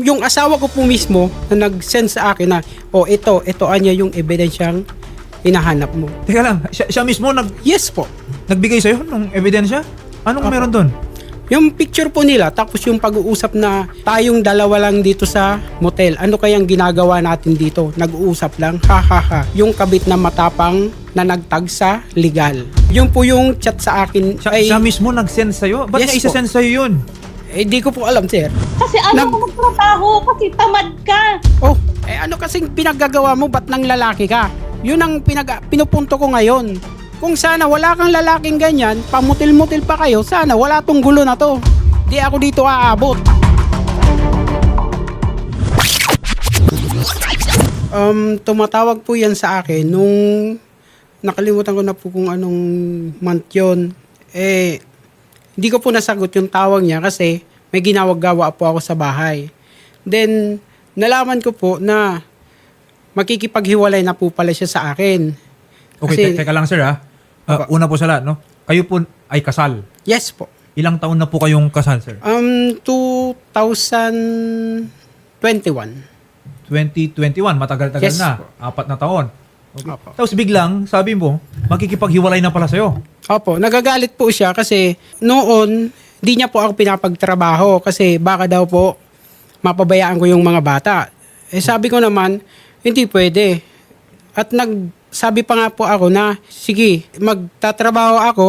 Yung asawa ko po mismo na nag-send sa akin na, oh ito, ito anya yung ebidensyang hinahanap mo. Teka lang, siya, siya mismo nag, Yes po. nagbigay sa'yo ng ebidensya? Anong meron doon? Yung picture po nila, tapos yung pag-uusap na tayong dalawa lang dito sa motel. Ano kayang ginagawa natin dito? Nag-uusap lang, ha ha ha. Yung kabit na matapang na nagtag sa legal. Yung po yung chat sa akin Siya, ay, siya mismo nag-send sa'yo? Ba't Yes niya isa-send sa'yo yun? Eh di ko po alam sir. Kasi ano Nag- magtrabaho? Kasi tamad ka. Oh, eh ano kasing pinaggagawa mo ba't nang lalaki ka? Yun ang pinag pinupunto ko ngayon. Kung sana wala kang lalaking ganyan, pamutil-mutil pa kayo, sana wala tong gulo na to. Di ako dito aabot. Um, tumatawag po yan sa akin nung nakalimutan ko na po kung anong month yun. Eh, hindi ko po nasagot yung tawag niya kasi may ginawag-gawa po ako sa bahay. Then, nalaman ko po na makikipaghiwalay na po pala siya sa akin. Okay, Kasi- te- teka lang sir ha. Uh, una po sa lahat, no? Kayo po ay kasal. Yes po. Ilang taon na po kayong kasal, sir? Um, 2021. 2021, matagal-tagal Yes na. po. Apat na taon. Okay. Opo. Tapos biglang, sabi mo, makikipaghiwalay na pala sa'yo. Opo, nagagalit po siya kasi noon, di niya po ako pinapagtrabaho kasi baka daw po mapabayaan ko yung mga bata. Eh sabi ko naman, hindi pwede. At nagsabi pa nga po ako na, sige, magtatrabaho ako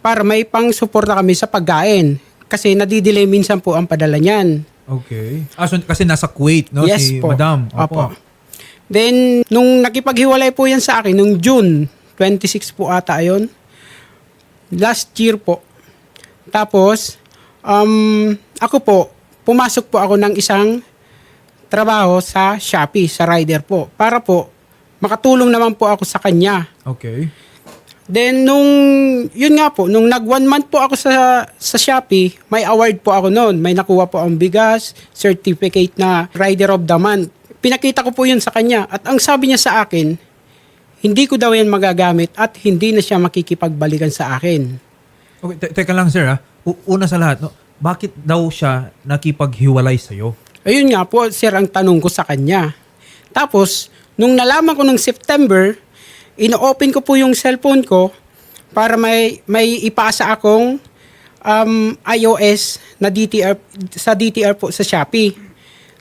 para may pang suporta kami sa pagkain. Kasi nadidelay minsan po ang padala niyan. Okay. Ah, so, kasi nasa Kuwait, no? yes si po. Madam. Opo. Then, nung nakipaghiwalay po yan sa akin, nung June 26 po ata yun, last year po. Tapos, um, ako po, pumasok po ako ng isang trabaho sa Shopee, sa rider po, para po makatulong naman po ako sa kanya. Okay. Then nung yun nga po, nung nag one month po ako sa sa Shopee, may award po ako noon. May nakuha po ang bigas, certificate na Rider of the Month. Pinakita ko po yun sa kanya at ang sabi niya sa akin, hindi ko daw yan magagamit at hindi na siya makikipagbalikan sa akin. Okay, te- teka lang sir ha. U- una sa lahat, no? Bakit daw siya nakipaghiwalay sa'yo? Ayun nga po, sir, ang tanong ko sa kanya. Tapos, nung nalaman ko nung September, ino-open ko po yung cellphone ko para may, may ipasa akong um, iOS na DTR, sa DTR po sa Shopee.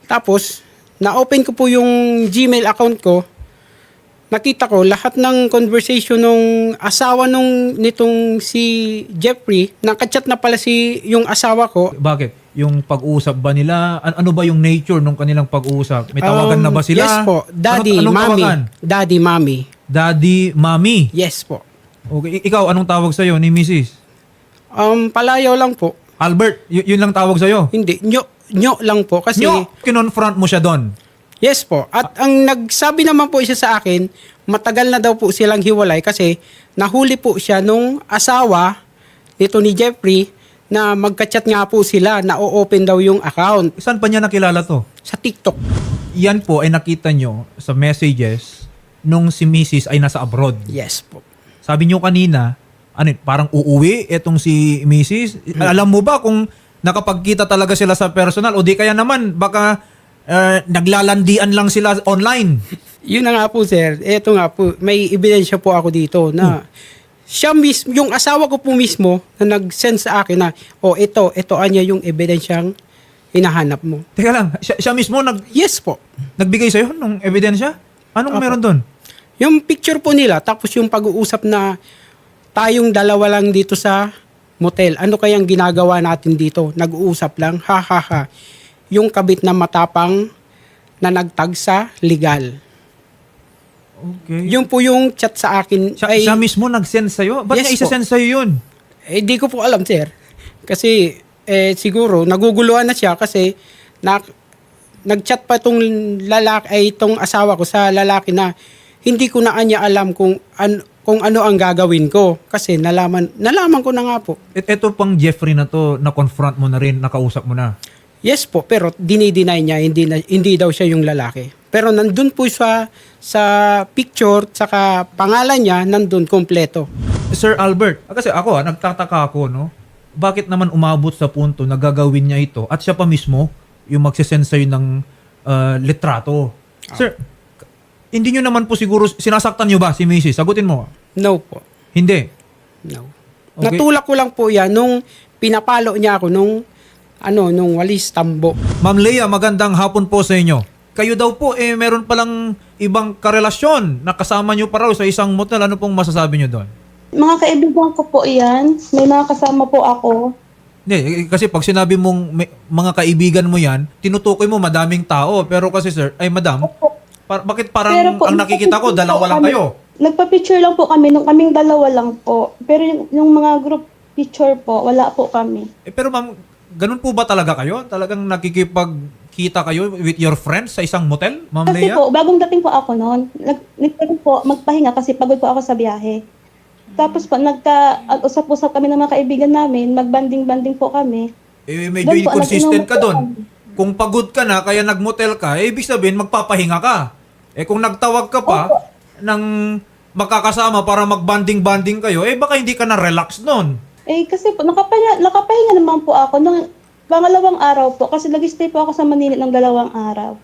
Tapos, na-open ko po yung Gmail account ko. Nakita ko lahat ng conversation nung asawa nung nitong si Jeffrey, nakachat na pala si yung asawa ko Bakit? Yung pag-uusap ba nila? An- ano ba yung nature nung kanilang pag-uusap? May tawagan na ba Um, sila? Yes po. Daddy, Ano- mommy. tawagan? Daddy, mommy. Daddy, mommy. Yes po. Okay. Ikaw, anong tawag sa'yo ni Mrs.? Um, palayaw lang po. Albert, y- yun lang tawag sa'yo? Hindi, nyo, nyo lang po. Kasi, Nyo, kinonfront mo siya doon. Yes po. At ang nagsabi naman po siya sa akin, matagal na daw po silang hiwalay kasi nahuli po siya nung asawa nito ni Jeffrey na magka-chat nga po sila na o-open daw yung account Saan pa niya nakilala to? sa TikTok. Yan po ay nakita nyo sa messages nung si Mrs. ay nasa abroad. Yes po. Sabi nyo kanina, ano, yun, parang uuwi etong si Mrs. Alam mo ba kung nakapagkita talaga sila sa personal o di kaya naman baka eh, naglalandian lang sila online. Yun na nga po, sir. Ito nga po, may ebidensya po ako dito na siya mismo, yung asawa ko po mismo na nag-send sa akin na, oh, ito, ito anya yung ebidensyang hinahanap mo. Teka lang, siya, siya mismo nag, Yes po. nagbigay sa'yo ng ebidensya? Anong Apo. meron doon? Yung picture po nila, tapos yung pag-uusap na tayong dalawa lang dito sa motel. Ano kayang ginagawa natin dito? Nag-uusap lang, ha ha ha. Yung kabit na matapang na nagtag sa legal. Okay. Yung po yung chat sa akin siya, ay... siya mismo nag-send sa'yo? Ba't Yes niya isa-send sa'yo yun? Eh, di ko po alam, sir. Kasi, eh, siguro, naguguluhan na siya kasi na, nag-chat pa itong lalaki, ay itong asawa ko sa lalaki na hindi ko na anya alam kung, an, kung ano ang gagawin ko. Kasi nalaman, nalaman ko na nga po. Et, eto pang Jeffrey na to, na-confront mo na rin, nakausap mo na. Yes po, pero dinideny niya, hindi, na, hindi daw siya yung lalaki. Pero nandun po siya sa picture, saka pangalan niya, nandun kompleto. Sir Albert, ah, kasi ako, ah, nagtataka ako, no? Bakit naman umabot sa punto na gagawin niya ito at siya pa mismo yung magsisend sa'yo ng ah, litrato. Sir, k- hindi nyo naman po siguro, sinasaktan nyo ba si Mrs.? Sagutin mo. No po. Hindi. No. Okay. Natulak ko lang po yan nung pinapalo niya ako nung ano, nung walis tambo. Ma'am Leia, magandang hapon po sa inyo. Kayo daw po, eh, meron palang ibang karelasyon na kasama nyo pa raw sa isang motel. Ano pong masasabi nyo doon? Mga kaibigan ko po yan. May mga kasama po ako. Hindi, eh, kasi pag sinabi mong may- mga kaibigan mo yan, tinutukoy mo madaming tao. Pero kasi sir, ay madam, par- bakit parang Pero po, ang nakikita ko, dalawa lang kami. kayo? Nagpa-picture lang po kami, nung kaming dalawa lang po. Pero yung, yung mga group picture po, wala po kami. Eh, pero ma'am, ganun po ba talaga kayo? Talagang nakikipagkita kayo with your friends sa isang motel, ma'am Kasi po, bagong dating po ako noon, nag, nagkaroon po, magpahinga kasi pagod po ako sa biyahe. Tapos po, nagka, usap-usap kami ng mga kaibigan namin, magbanding-banding po kami. Eh, medyo Doon po, inconsistent ka doon. Kung pagod ka na, kaya nagmotel ka, eh, ibig sabihin, magpapahinga ka. Eh, kung nagtawag ka pa ng makakasama para magbanding-banding kayo, eh, baka hindi ka na relax noon. Eh, kasi po, nakapahinga, nakapahinga naman po ako nung pangalawang araw po, kasi nag-stay po ako sa Manila ng dalawang araw.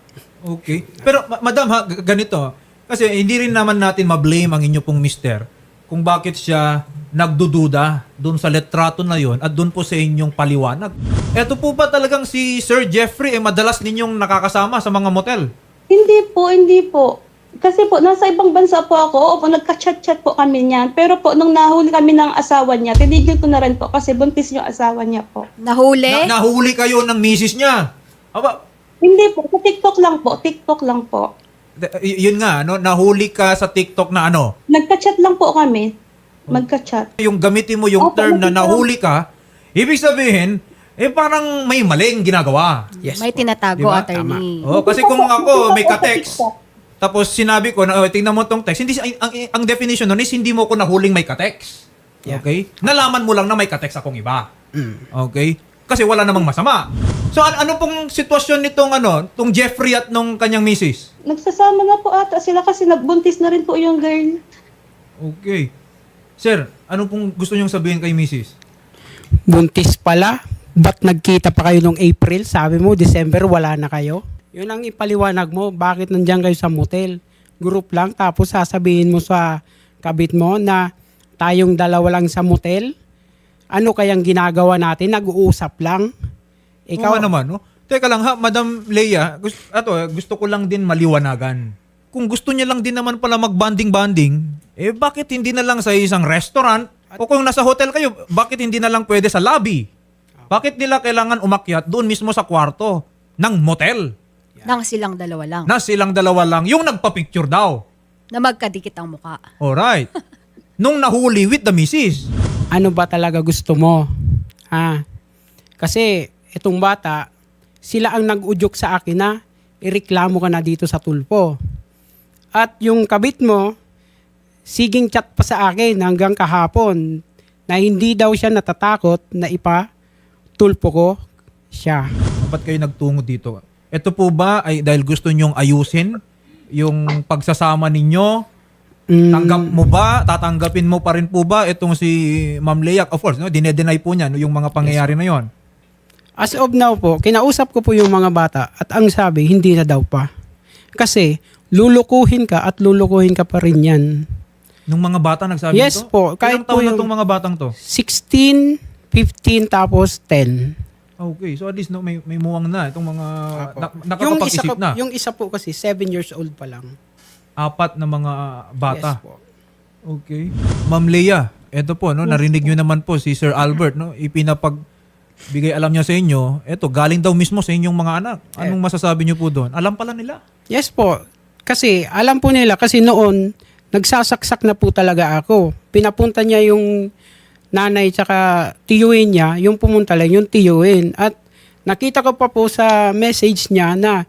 Okay. Pero, ma- madam, ha, g- ganito. Kasi hindi rin naman natin ma-blame ang inyo pong mister kung bakit siya nagdududa doon sa letrato na yon at doon po sa inyong paliwanag. Eto po ba talagang si Sir Jeffrey eh madalas ninyong nakakasama sa mga motel? Hindi po, hindi po. Kasi po, nasa ibang bansa po ako, opo, nagka-chat-chat po kami niyan. Pero po, nung nahuli kami ng asawa niya, tinigil ko na rin po kasi buntis yung asawa niya po. Nahuli? Na- nahuli kayo ng misis niya. Aba, Hindi po, sa TikTok lang po, TikTok lang po. y- yun nga, no, nahuli ka sa TikTok na ano, Nagka-chat lang po kami. Magka-chat. yung gamitin mo yung Opo, term na nakita- nahuli ka, ibig sabihin, eh parang may maling ginagawa. Yes May po. tinatago, Diba? attorney. Oh, kasi kung ako may ka-text, TikTok. Tapos sinabi ko na, oh, tingnan mo tong text, hindi, ang, ang, ang definition nun is hindi mo ko nahuling may ka-text. Yeah. Okay? Nalaman mo lang na may ka-text akong iba. Mm. Okay? Kasi wala namang masama. So, an- ano pong sitwasyon nitong ano, tong Jeffrey at nung kanyang misis? Nagsasama na po ata sila kasi nagbuntis na rin po yung girl. Okay. Sir, ano pong gusto niyong sabihin kay misis? Buntis pala. Ba't nagkita pa kayo nung April? Sabi mo, December, wala na kayo. Yun ang ipaliwanag mo. Bakit nandiyan kayo sa motel? Group lang. Tapos sasabihin mo sa kabit mo na tayong dalawa lang sa motel. Ano kayang ginagawa natin? Nag-uusap lang. Ikaw naman, no? Teka lang ha, Madam Leia, gusto, ato, gusto ko lang din maliwanagan. Kung gusto niya lang din naman pala mag-banding-banding, eh bakit hindi na lang sa isang restaurant? O kung nasa hotel kayo, bakit hindi na lang pwede sa lobby? Bakit nila kailangan umakyat doon mismo sa kwarto ng motel? Nang silang dalawa lang. Na silang dalawa lang, yung nagpa-picture daw. Na magkadikit ang muka. Alright. Nung nahuli with the missus. ano ba talaga gusto mo? Ha? Kasi itong bata, sila ang nag-udyok sa akin na ireklamo ka na dito sa tulpo. At yung kabit mo, siging chat pa sa akin hanggang kahapon na hindi daw siya natatakot na ipa tulpo ko siya. Ba't kayo nagtungo dito? Ito po ba ay dahil gusto nyong ayusin yung pagsasama ninyo? Mm, Tanggap mo ba? Tatanggapin mo pa rin po ba itong si Ma'am Leia? Of course, no, dinedenay po niya no, yung mga pangyayari na yon. As of now po, kinausap ko po yung mga bata at ang sabi, hindi na daw pa. Kasi lulukuhin ka at lulukuhin ka pa rin yan. Nung mga bata nagsabi Yes nito? po, kahit Ilang taon po na yung- itong mga batang to? 16, 15, tapos 10. Okay, so at least no, may, may muwang na itong mga na, yung, isa nakakapag-isip ko- na. yung isa po kasi, 7 years old pa lang. Apat na mga bata. Yes po. Okay. Ma'am Leia, eto po, no, narinig nyo naman po si Sir Albert, no, ipinapag bigay alam niya sa inyo, eto, galing daw mismo sa inyong mga anak. Anong masasabi niyo po doon? Alam pala nila. Yes po. Kasi alam po nila, kasi noon, nagsasaksak na po talaga ako. Pinapunta niya yung nanay tsaka tiyuin niya, yung pumunta lang yung tiyuin. At nakita ko pa po sa message niya na,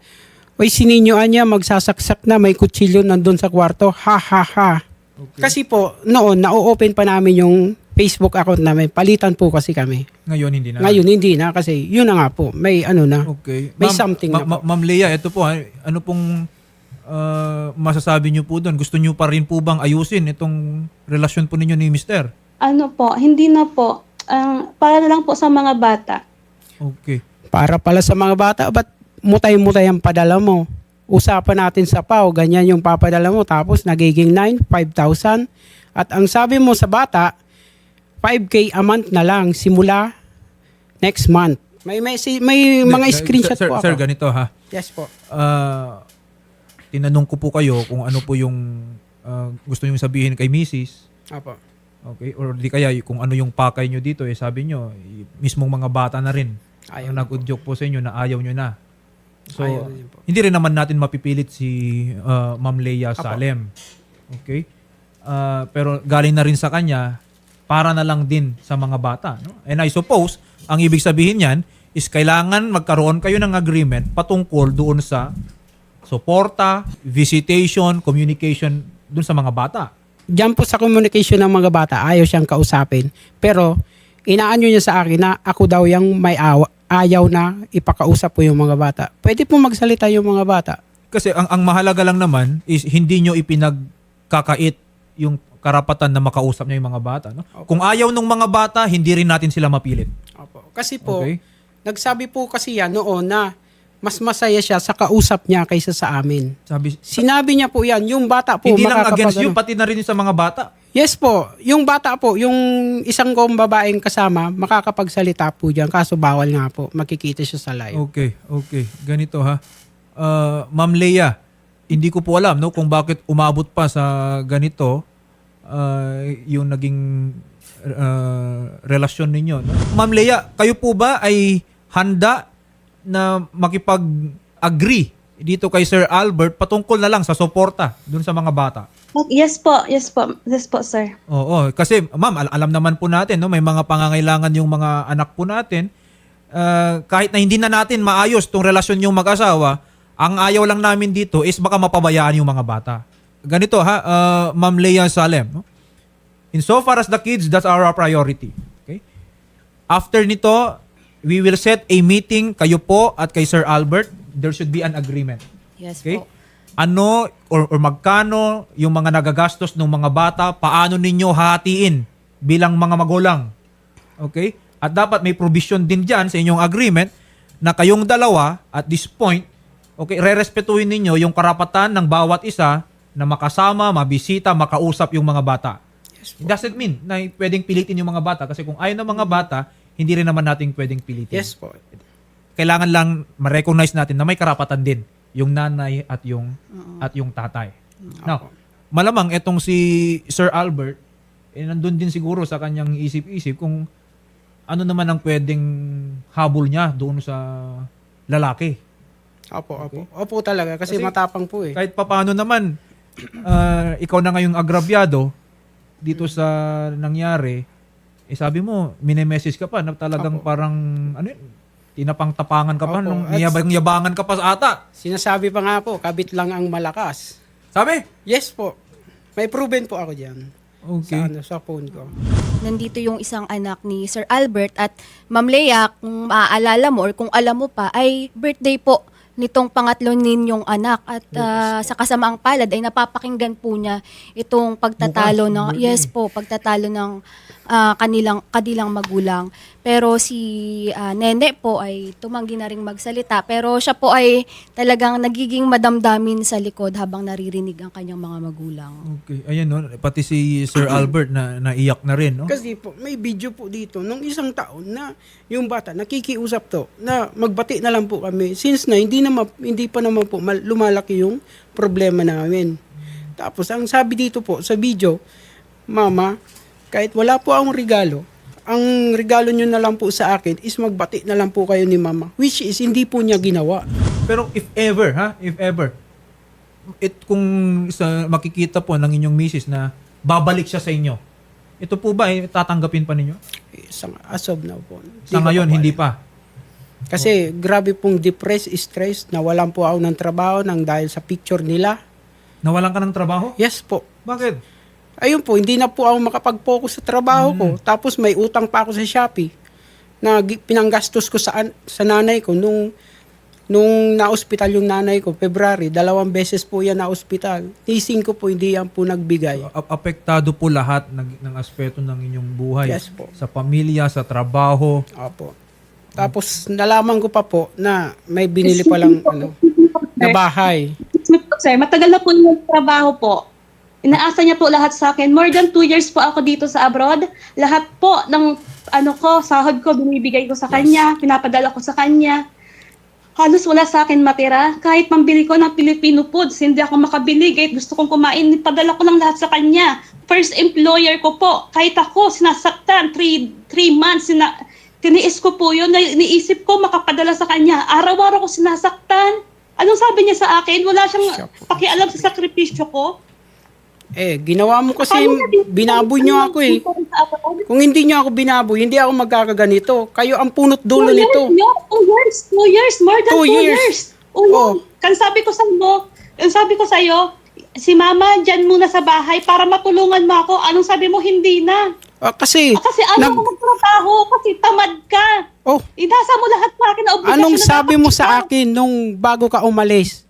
Uy, sininyoan niya, magsasaksak na, may kutsilyo nandun sa kwarto. Ha, ha, ha. Kasi po, noon, na-open pa namin yung Facebook account namin. Palitan po kasi kami. Ngayon hindi na. Ngayon, hindi na kasi yun na nga po. May ano na. Okay. May something ma- na po. ma- Ma'am Leia, ito po, ano pong ah, masasabi niyo po doon? Gusto niyo pa rin po bang ayusin itong relasyon po ninyo ni Mister? Ano po, hindi na po. Ang para na lang po sa mga bata. Okay. Para pala sa mga bata, ba't mutay-mutay ang padala mo. Usapan natin sa PAO, ganyan yung papadala mo. Tapos nagiging 9, 5,000. At ang sabi mo sa bata, 5K a month na lang simula next month. May message, may mga Sir- screenshot sir, po ako. Sir, ganito ha. Yes po. Ah, tinanong ko po kayo kung ano po yung ah, gusto nyo sabihin kay Mrs. Apo. Okay? Or di kaya kung ano yung pakay nyo dito, eh sabi nyo, mismong mga bata na rin. Ayaw Ayaw na nag-joke po sa inyo na ayaw nyo na. So, Ayaw po. hindi rin naman natin mapipilit si ah, Ma'am Leia Apo. Salem. Okay? Ah, pero galing na rin sa kanya para na lang din sa mga bata. No? And I suppose, ang ibig sabihin yan is kailangan magkaroon kayo ng agreement patungkol doon sa suporta, visitation, communication doon sa mga bata. Diyan po sa communication ng mga bata, ayaw siyang kausapin. Pero, inaanyo niya sa akin na ako daw yung may awa, ayaw na ipakausap po yung mga bata. Pwede po magsalita yung mga bata. Kasi ang, ang mahalaga lang naman is hindi nyo ipinagkakait yung karapatan na makausap niya yung mga bata. No? Kung ayaw ng mga bata, hindi rin natin sila mapilit. Opo. Kasi po, Okay. nagsabi po kasi yan noon na mas masaya siya sa kausap niya kaysa sa amin. Sabi, Sinabi niya po yan, yung bata po hindi lang against you, pati na rin sa mga bata. Yes po, yung bata po, yung isang kong babaeng kasama, makakapagsalita po dyan, kaso bawal nga po, makikita siya sa live. Okay, okay. Ganito ha. Uh, Ma'am Leia, hindi ko po alam no kung bakit umabot pa sa ganito uh, yung naging uh, relasyon ninyo. No? Ma'am Leia, kayo po ba ay handa na makipag-agree dito kay Sir Albert patungkol na lang sa suporta dun sa mga bata? Yes po, yes po, yes po, sir. Oo, kasi ma'am, al- alam naman po natin, no, may mga pangangailangan yung mga anak po natin. Uh, kahit na hindi na natin maayos tong relasyon yung mag-asawa, ang ayaw lang namin dito is baka mapabayaan yung mga bata. Ganito ha, uh, Ma'am Leia Salem. No? In so far as the kids, that's our priority. Okay? After nito, we will set a meeting kayo po at kay Sir Albert. There should be an agreement. Yes Okay? po. Ano or, or magkano yung mga nagagastos ng mga bata, paano ninyo hatiin bilang mga magulang? Okay? At dapat may provision din dyan sa inyong agreement na kayong dalawa at this point, okay, re-respetuhin ninyo yung karapatan ng bawat isa na makasama, mabisita, makausap yung mga bata. It doesn't mean na pwedeng pilitin yung mga bata kasi kung ayaw ng mga bata, hindi rin naman natin pwedeng pilitin Yes po. kailangan lang ma-recognize natin na may karapatan din yung nanay at yung at yung tatay. Now, malamang etong si Sir Albert eh nandun din siguro sa kanyang isip-isip kung ano naman ang pwedeng habol niya doon sa lalaki. Opo, opo. Opo talaga, kasi, Kasi- matapang po eh. Kahit papaano naman ah, ikaw na ngayong agrabyado dito sa nangyari, eh sabi mo, mini-message ka pa na talagang Opo. parang ano yun, tinapang-tapangan ka pa, Opo. nung At- niyabang-yabangan ka pa sa ata. Sinasabi pa nga po, kabit lang ang malakas. Sabi? Yes po. May proven po ako dyan. Okay. Sa, ano, sa phone ko. Nandito yung isang anak ni Sir Albert at Ma'am Lea, kung maaalala mo or kung alam mo pa, ay birthday po nitong pangatlo ninyong anak at ah, sa kasamaang palad ay napapakinggan po niya itong pagtatalo Bukas, ng yes po pagtatalo ng ah, kanilang kadilang magulang pero si ah, Nene po ay tumanggi na ring magsalita pero siya po ay talagang nagiging madamdamin sa likod habang naririnig ang kanyang mga magulang Okay. Ayan no, pati si Sir Albert na naiyak na rin, no? Kasi po, may video po dito nung isang taon na yung bata nakikiusap to na magbati na lang po kami since na hindi naman hindi pa naman po mal- lumalaki yung problema namin. Tapos ang sabi dito po sa video, Mama, kahit wala po akong regalo, ang regalo nyo na lang po sa akin is magbati na lang po kayo ni Mama. Which is hindi po niya ginawa. Pero if ever, ha? If ever, it kung sa makikita po ng inyong misis na babalik siya sa inyo, ito po ba eh, tatanggapin pa ninyo? Sa, as of now po. Sa ngayon, pa hindi pa. Kasi grabe pong depressed, stressed, nawalan po ako ng trabaho nang dahil sa picture nila. Nawalan ka ng trabaho? Yes po. Bakit? Ayun po, hindi na po ako makapag-focus sa trabaho ko. Tapos may utang pa ako sa Shopee na pinanggastos ko sa, sa nanay ko nung nung na-hospital yung nanay ko, February, dalawang beses po yan na-hospital. Tising ko po, hindi yan po nagbigay. A- apektado po lahat ng, ng aspeto ng inyong buhay. Yes po. Sa pamilya, sa trabaho. Opo. Tapos nalaman ko pa po na may binili pa lang ano, na bahay. Sir, matagal na po yung trabaho po. Inaasa niya po lahat sa akin. More than two years po ako dito sa abroad. Lahat po ng ano ko, sahod ko, binibigay ko sa kanya, pinapadala ko sa kanya. Halos wala sa akin matira. Kahit pambili ko ng Filipino foods, hindi ako makabili. Kahit gusto kong kumain, padala ko lang lahat sa kanya. First employer ko po. Kahit ako, sinasaktan. Three, three months, sina, tiniis ko po yun. Iniisip ko makapadala sa kanya. Araw-araw ko sinasaktan. Anong sabi niya sa akin? Wala siyang pakialam sa sakripisyo ko. Eh, ginawa mo kasi binaboy niyo ako eh. Kung hindi niyo ako binaboy, hindi ako magkakaganito. Kayo ang punot dulo Two nito. Years, yun. two years, two years, more than Two two, years. years. Oh, Oh. Kan sabi ko sa mo, kan sabi ko sa iyo, si mama dyan muna sa bahay para matulungan mo ako. Anong sabi mo, hindi na. Ah, kasi, Ah, kasi ano nag- mo magtrabaho, kasi tamad ka. oh, Inasa mo lahat sa akin na obligasyon anong sabi mo sa akin nung bago ka umalis?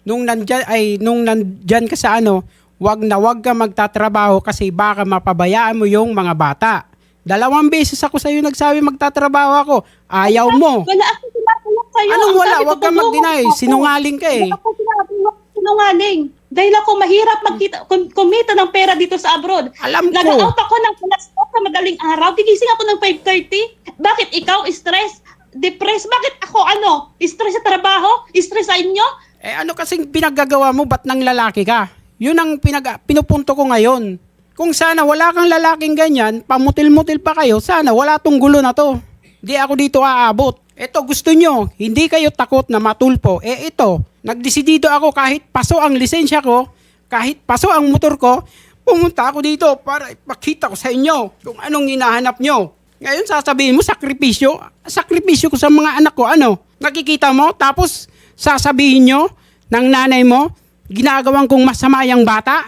Nung nandyan, ay, nung nandyan ka sa ano, wag na wag ka magtatrabaho kasi baka mapabayaan mo yung mga bata. Dalawang beses ako sa'yo nagsabi magtatrabaho ako. Ayaw mo. Wala akong tinatulong sa'yo. Anong wala? sabi ko, Wag kang mag-deny. ako. Sinungaling ka eh. Wala sinabi mo sinungaling. Dahil ako mahirap magkita, kum- kumita ng pera dito sa abroad. Alam ko. Nag-out ako ng alas 4 sa madaling araw. Gigising ako ng 5.30. Bakit ikaw stress? Depressed? Bakit ako ano? Stress sa trabaho? Stress sa inyo? Eh ano kasing pinaggagawa mo, ba't nang lalaki ka? Yun ang pinag pinupunto ko ngayon. Kung sana wala kang lalaking ganyan, pamutil-mutil pa kayo, sana wala tong gulo na to. Di ako dito aabot. Ito gusto nyo, hindi kayo takot na matulpo. Eh ito, nagdesidido ako kahit paso ang lisensya ko, kahit paso ang motor ko, pumunta ako dito para ipakita ko sa inyo kung anong hinahanap nyo. Ngayon sasabihin mo, sakripisyo. Sakripisyo ko sa mga anak ko, ano? Nakikita mo? Tapos sasabihin nyo ng nanay mo, ginagawang kong masama yung bata?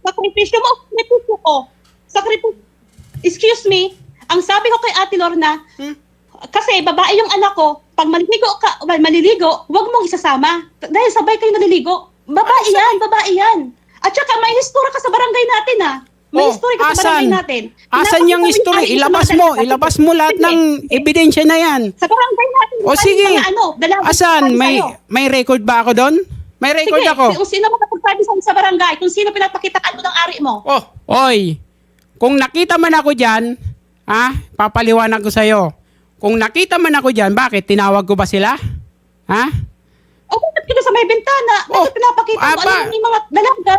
Sakripisyo mo? Sakripisyo ko. Sakripisyo. Excuse me. Ang sabi ko kay Ate Lorna, Hmm? kasi babae yung anak ko, pag maliligo ka, well, maliligo, huwag mong isasama. Dahil sabay kayo naliligo. Babae yan, babae yan. At saka may history ka sa barangay natin ah. May Oh, history ka sa asan? barangay natin. Asan yung history? Ilabas mo, ilabas mo lahat Sige. ng ebidensya na yan. Sa barangay natin. O sige, Ano, asan? May, may record ba ako doon? May record Sige, ako. kung sino makapagsabi sa'yo sa barangay, kung sino pinapakitaan mo ng ari mo. Oh, oy. Kung nakita man ako diyan, ha? Papaliwanag ko sa Kung nakita man ako diyan, bakit tinawag ko ba sila? Ha? O bakit kita sa may bintana? Oh, Bakit pinapakita mo ano yung mga dalaga?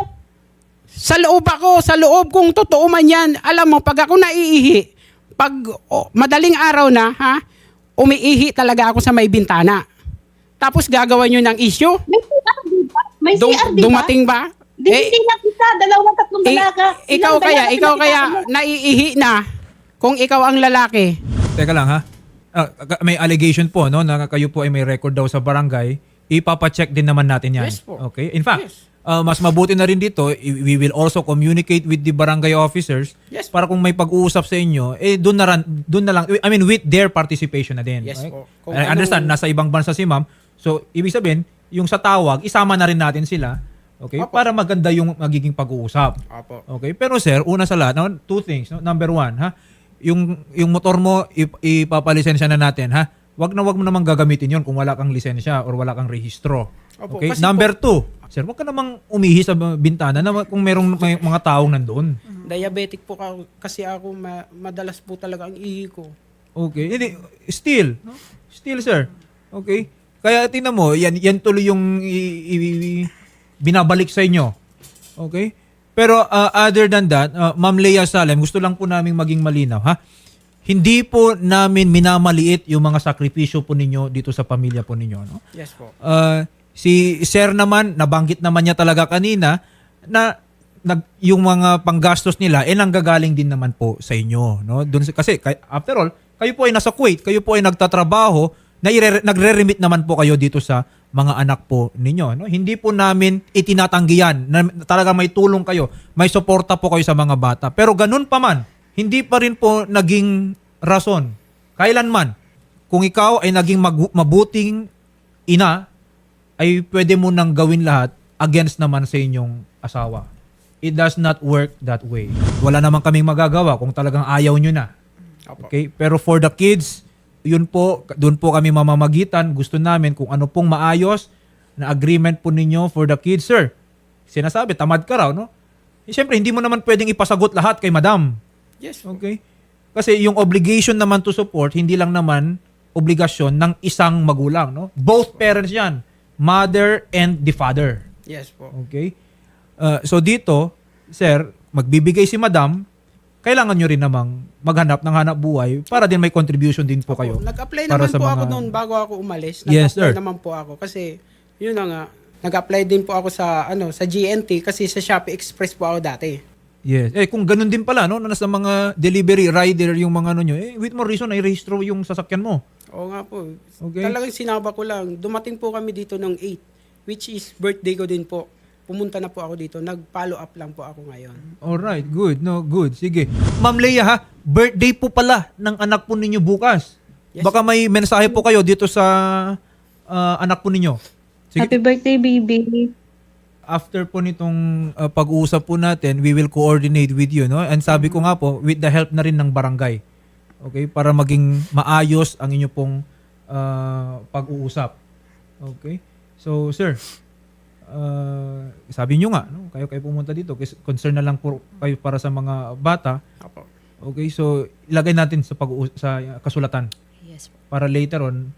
Sa loob ako, sa loob kung totoo man yan. Alam mo, pag ako naiihi, pag oh, madaling araw na, ha? Umiihi talaga ako sa may bintana. Tapos gagawa nyo ng issue? May? May Dum- CR, di ba? dumating ba? Di Eh, na kita, dalawang tatlong eh, dalaga. ikaw kaya, ikaw kaya naiihi na kung ikaw ang lalaki. Teka lang ha. Ah, may allegation po no na kayo po ay may record daw sa barangay. Ipapa-check din naman natin 'yan. Yes po. Okay? In fact, Yes. ah, mas mabuti na rin dito, we will also communicate with the barangay officers Yes para kung may pag-uusap sa inyo, eh doon na ran- doon na lang I mean with their participation na din. Yes Okay? po. Kung I understand anong- nasa ibang bansa si Ma'am. So, ibig sabihin, yung sa tawag, isama na rin natin sila. Okay? Opo. Para maganda yung magiging pag-uusap. Opo. Okay, pero sir, una sa lahat, no, two things. No? Number one, ha, yung yung motor mo ip, ipapalisensya na natin, ha. Wag na wag mo namang gagamitin 'yon kung wala kang lisensya or wala kang rehistro. Opo, Okay? kasi Number two, sir, wag ka namang umihi sa bintana na kung merong may, mga taong nandoon. Diabetic po ka, kasi ako ma- madalas po talaga ang ihi ko. Okay, hindi still, no? Still, sir. Okay? Kaya tingnan mo, yan yan tuloy yung i- i- i- binabalik sa inyo. Okay? Pero uh, other than that, uh, Ma'am Leia Salem, gusto lang po namin maging malinaw, ha? Hindi po namin minamaliit yung mga sakripisyo po ninyo dito sa pamilya po ninyo, no? Yes po. Uh, si Sir naman, nabanggit naman niya talaga kanina na nag, yung mga panggastos nila eh nanggagaling din naman po sa inyo, no? Doon kasi kay- after all, kayo po ay nasa Kuwait, kayo po ay nagtatrabaho, nagre-remit naman po kayo dito sa mga anak po ninyo, no? Hindi po namin itinatanggi yan na talaga may tulong kayo, may suporta po kayo sa mga bata. Pero ganun pa man, hindi pa rin po naging rason kailanman kung ikaw ay naging mabuting ina ay pwede mo nang gawin lahat against naman sa inyong asawa. It does not work that way. Wala naman kaming magagawa kung talagang ayaw nyo na. Okay? Pero for the kids, yun po, doon po kami mamamagitan. Gusto namin kung ano pong maayos na agreement po ninyo for the kids, sir. Sinasabi, tamad ka raw, no? Eh, Siyempre, hindi mo naman pwedeng ipasagot lahat kay madam. Yes. Okay? Kasi yung obligation naman to support, hindi lang naman obligasyon ng isang magulang, no? Both parents yan. Mother and the father. Yes po. Okay? Uh, so dito, sir, magbibigay si madam, kailangan nyo rin namang maghanap ng hanap buhay para din may contribution din po kayo. Nag-apply naman sa po mga- ako noon bago ako umalis. Yes, Nag-apply sir. naman po ako kasi yun na nga. Nag-apply din po ako sa ano sa GNT kasi sa Shopee Express po ako dati. Yes. Eh kung ganun din pala no, na nasa mga delivery rider yung mga ano nyo, eh with more reason ay rehistro yung sasakyan mo. Oo nga po. Okay. Talagang sinaba ko lang. Dumating po kami dito ng 8 which is birthday ko din po. Pumunta na po ako dito. Nag-follow up lang po ako ngayon. Alright, good. No, good. Sige. Ma'am Leia ha, birthday po pala ng anak po ninyo bukas. Yes. Baka may mensahe po kayo dito sa ah, anak po ninyo. Sige. Happy birthday, baby. after po nitong uh, pag-uusap po natin, we will coordinate with you, no? And sabi ko nga po, with the help na rin ng barangay. Okay? Para maging maayos ang inyo pong uh, pag-uusap. Okay? So, sir, uh, sabi nyo nga, no? kayo kayo pumunta dito, concern na lang po kayo para sa mga bata. Apo. Okay? So, ilagay natin sa pag sa kasulatan Yes po. para later on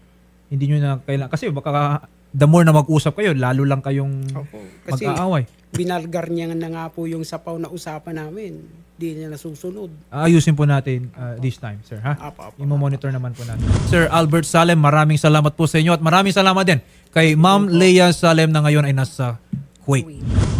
hindi nyo na kailangan kasi baka the more na mag-usap kayo lalo lang kayong Opo. Kasi magkaaway. binalgar niya na nga po yung sapaw na usapan namin. Di niya nasusunod. Ayusin po natin uh, this time, sir, ha? Apo, apo. Imo-monitor naman po natin. Sir Albert Salem, maraming salamat po sa inyo at maraming salamat din kay Ma'am Leia Salem na ngayon ay nasa Kuwait.